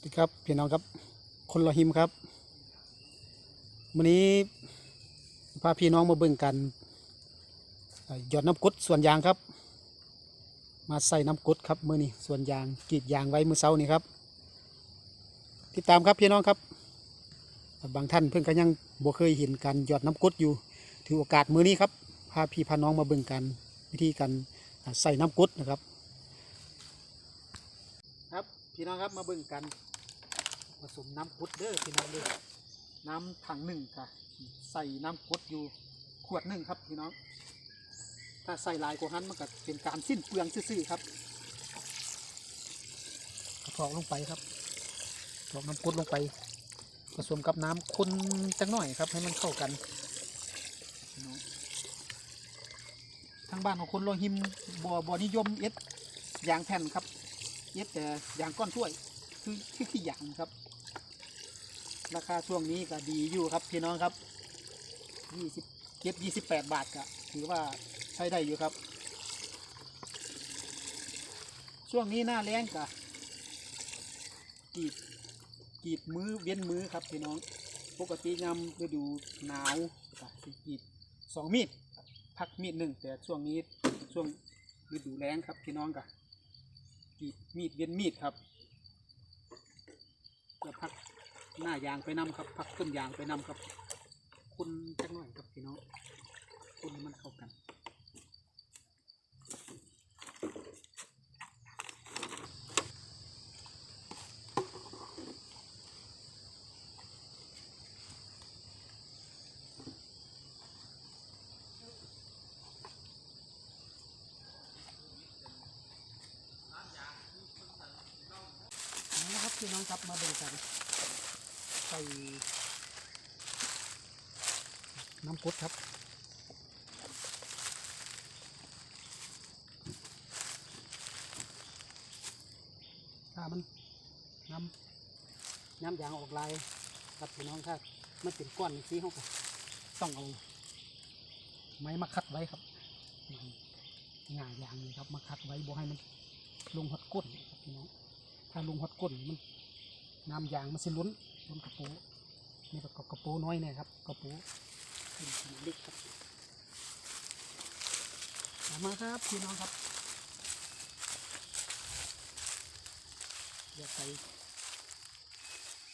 สวัสดีครับพี่น้องครับ คนรอหิมครับวันนี้พาพี่น้องมาเบิ่งกันหยอดน้ำกรดส่วนยางครับ มาใส่น้ำกรดครับมือนี้ส่วนยางกรีดยางไว้มือเช้านี่ครับ ติดตามครับพี่น้องครับ บางท่านเพิ่งก็ยังบ่เคยเห็นการหยอดน้ำกรดอยู่ ถือโอกาสมือนี้ครับพาพี่พาน้องมาเบิ่งกันวิธีการใส่น้ำกรดนะครับครับพี่น้องครับมาเบิ่งกัน ผสมน้ำกรดเด้อพี่น้องเด้อน้ำถังหนึ่งค่ะ ใส่น้ำกรดอยู่ขวดหนึ่งครับพี่น้อง ถ้าใส่หลายกว่านั้นมันก็เป็นการสิ้นเปลืองซื่อๆครับกระอกลงไปครับกรอกน้ำกรดลงไป ผสมกับน้ำคนจังหน่อยครับ ให้มันเข้ากันพี่น้องทางบ้านของคนโลหิมบ่บ่นิยมเอ็ดยางแผ่นครับเย็บแต่ยางก้อนถ้วย คือคือขี้ยางครับ ราคาช่วงนี้ก็ดีอยู่ครับพี่น้องครับยี่สิบเย็บยี่สิบแปดบาทก็ถือว่าใช้ได้อยู่ครับ ช่วงนี้หน้าแรงก็กีดกีดมือเว้นมือครับพี่น้อง ปกติยามฤดูหนาวก็สิกีดสองมีดพักมีดหนึ่งแต่ช่วงนี้ช่วงฤดูแรงครับพี่น้องก็กีดมีดเวียนมีดครับแล้วพัก หน้ายางไปนำครับพักต้นยางไปนำครับ คุณจังหน่อยครับพี่น้องคุณมันเข้ากัน เอาละครับพี่น้องครับมาดูกันใส่ น้ำกรดครับ ถ้ามันน้ำน้ำยางออกลายครับพี่น้องครับมันเป็นก้อนสีเขาก็ต้องเอาไม้มาคัดไว้ครับง่ายอย่างนี้ครับ มาคัดไว้บ่ให้มันลงหดก้นครับพี่น้องถ้าลงหดก้นมันน้ำยางมันสิล้น ล้นกระปรงนี่ก็กระปรงน้อยเนี่ยครับกระปรงเป็นขนาดเล็กครับมาครับพี่น้องครับเดี๋ยวใส่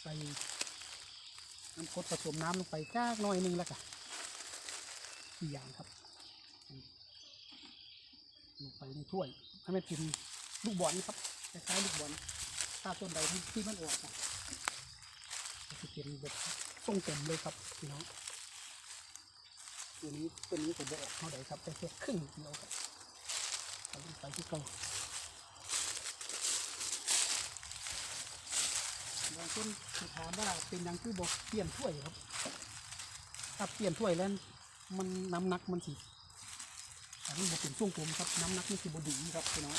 ใส่น้ำกรดผสมน้ำลงไปจ้ากหน้อยหนึงแล้วกันสี่อย่างครับลงไปในถ้วยให้มันเป็นลูกบอลครับคล้ายๆลูกบอลถ้าต้นใดที่มันออกอะก็จะ เป็นแบบทรงเต็มเลยครับพี่น้องตัวนี้ตัวนี้ผมจะออกเท่าไหร่ครับแต่แค่ครึ่งเดียวครับใส่ลงไปที่เก่าบางคนถามว่าเป็นยังคือบอกเปลี่ยนถ้วยครับ ถ้าเปลี่ยนถ้วยแล้วมันน้ำหนักมันสิอันนี้บอกเป็นช่วงผมครับ น้ำหนักมันสิบดีครับพี่น้อง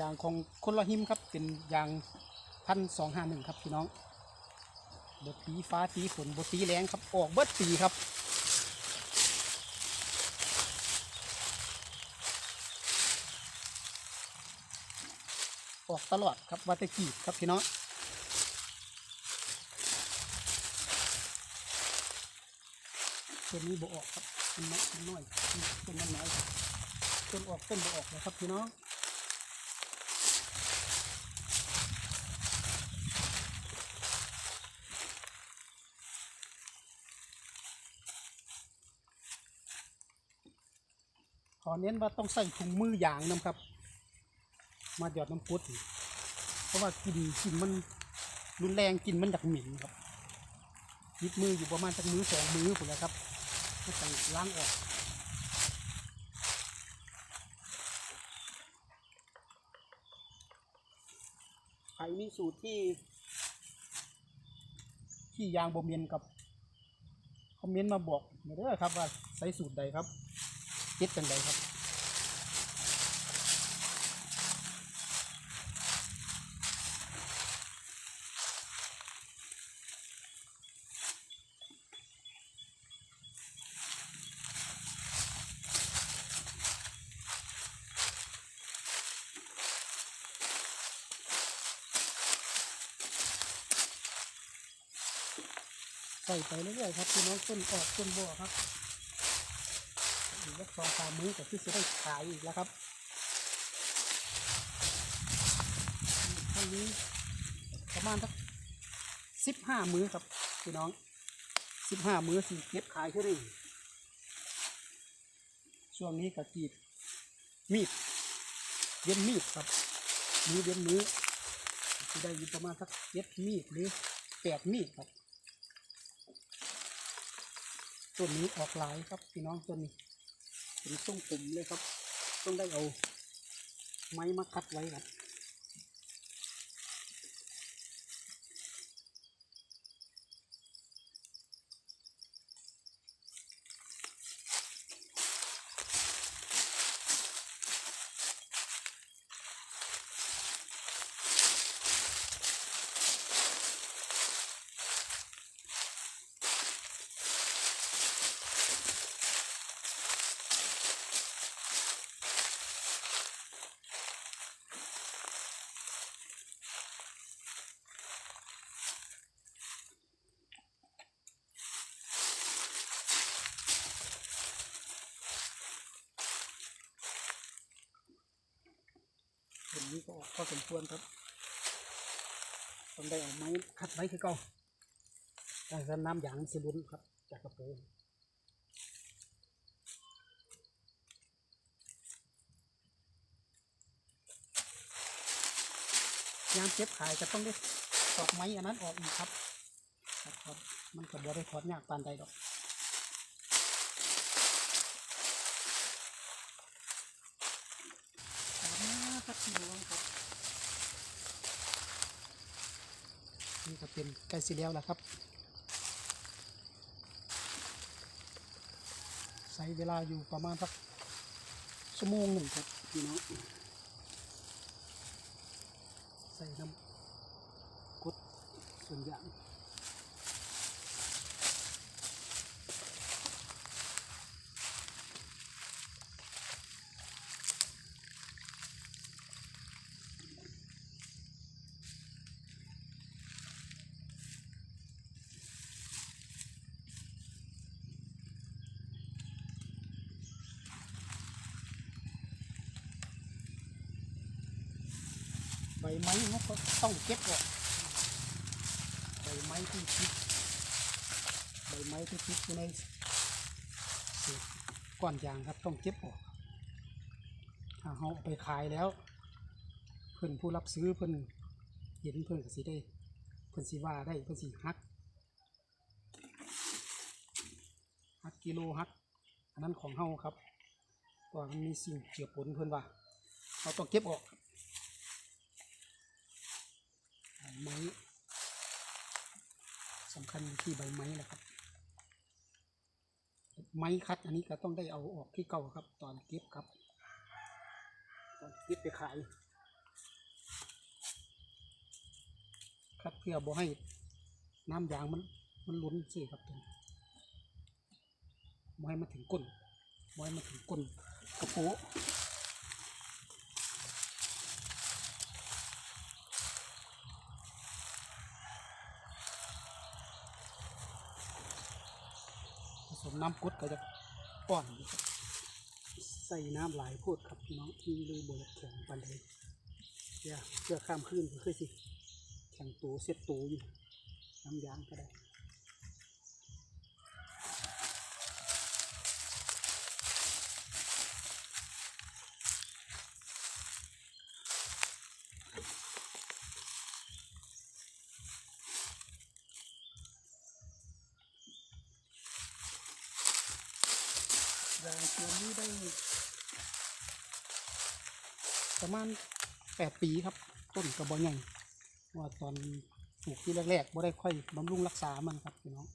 ยางของคนละหิมครับ เป็นยางพันสองห้าหนึ่งครับพี่น้องบตีฟ้าตีฝนบตีแรงครับ ออกเบิดปีครับออกตลอดครับวัตกีครับพี่น้องตัวนี้บออกครับมันน้นน้อยต้นน้อยต้นออกต้นบออกแล้วครับพี่น้อง เน้นว่าต้องใส่ถุงมือยางนะครับ มาหยอดน้ำพุดเพราะว่ากลินกลินมันรุนแรงกลินมันอยากหม็นครับยิดมืออยู่ประมาณสักมือสองมือผมแหล้วครับก็ต้องล้างออกใครมีสูตรที่ ที่ยางบ่เมียนกับคอมเมนต์มาบอกหน่อยเด้อครับว่าใส่สูตรใดครับคิดเป็นไดครับ ส่ไปเรื่อยๆครับพี่น้องต้นออกต้นบัวครับอีกสักสองสามมื้อก็ที่จะได้ขายอีกแล้วครับท่านนี้ประมาณสักสิบห้ามื้อครับพี่น้องสิบห้ามื้อสี่เก็บขายขึ้นได้ช่วงนี้ก็กรีดมีดเย็นมีดครับมือเย็นมือจะได้ประมาณสักเจ็ดมีดหรือแปดมีดครับ ต้นนี้ออกหลายครับพี่น้องต้นนี้เป็นทรงผมเลยครับ ต้องได้เอาไม้มาคัดไว้ครับ นี้ก็ออกพอสมควรครับต้องได้เอาไม้คัดไว้คือเก่าแต่น้ำยางสิลุ้นครับ จากกระโปรงยามเก็บขายจะต้องได้ตอกไม้อันนั้นออกอีกครับครับครับมันก็บ่ได้ถอดยากปานใดดอกตามมาครับ พี่น้องครับนี่ก็เป็นใกล้สิแล้วแล้วครับใช้เวลาอยู่ประมาณสักชั่วโมงหนึ่งครับพี่น้องใส่น้ำกดส่วนย่าง ไม้เขาก็ต้องเก็บออกใบไม้ที่พิษใบไม้ที่พิษอยู่ในเศษก้อนยางครับต้องเก็บออกถ้าเขาไปขายแล้ว เพื่อนผู้รับซื้อเพื่อนเห็นเพื่อนก็สิได้ เพื่อนสิว่าได้เพื่อนสิฮักฮักกิโลฮักอันนั้นของเฮาครับว่ามันมีสิ่งเจือปนเพื่อนว่า เราต้องเก็บออก ใบ ไม้สำคัญอยู่ที่ใบไม้แหละครับ ไม้คัดอันนี้ก็ต้องได้เอาออกที่เก่าครับ ตอนเก็บครับ ตอนเก็บไปขาย คัดเพื่อบ่ให้น้ำยางมันมันล้นสิครับท่านบ่ให้มันถึงก้นบ่ให้มันถึงก้นกระโปะ น้ำกดก็จะป้อนใส่น้ำหลายพูดครับน้องที่เลยบดแข็งปันเลยเดี๋ยวเพื่อข้ามขึ้นก็คือสิแข็งตัวเซ็ตตัวอยู่น้ำยางก็ได้ ยางตัวนี้ได้ ประมาณแปดปีครับ ต้นกระบอกใหญ่ว่าตอนปลูกที่แรกๆบ่ได้ค่อยบำรุงรักษามันครับพี่น้อง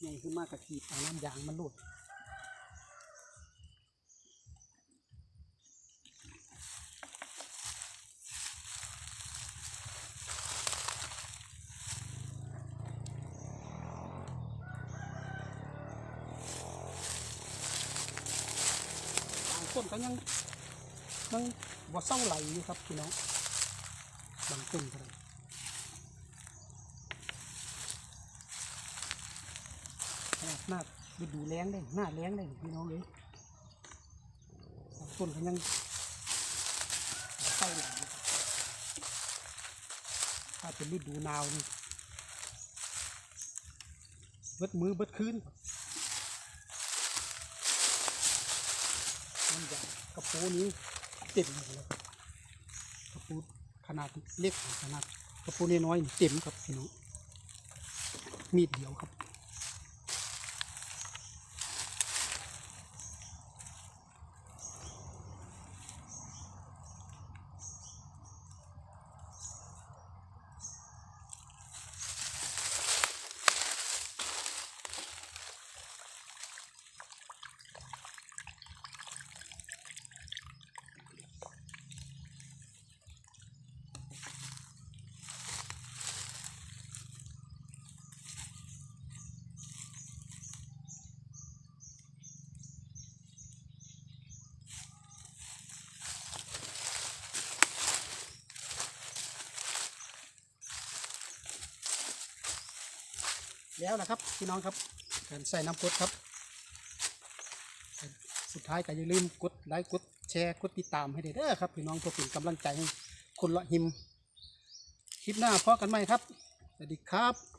ใหญ่ขึ้นมากกะขีดเอาน้ำยางมันรูด ต้นก็ยังยังบ่เศร้าไหลอยู่ครับพี่น้องบางต้นก็ได้หน้าดูดูแรงได้หน้าแรงได้พี่น้องเลยบางต้นก็ยังเศร้าไหลถ้าเป็นฤดูนาวนี่เบิดมือเบิดคืน มันใหญ่กระปูนี้เต็มเลยกระปูขนาดเล็กขนาดกระปูน้อยๆเต็มครับพี่น้องมีดเดียวครับ แล้วนะครับพี่น้องครับการใส่น้ำกดครับ สุดท้ายก็อย่าลืมกดไลค์กดแชร์กดติดตามให้ได้เด้อครับพี่น้องเพื่อเป็นกำลังใจให้คนละหิม คลิปหน้าพอกันไหมครับสวัสดีครับ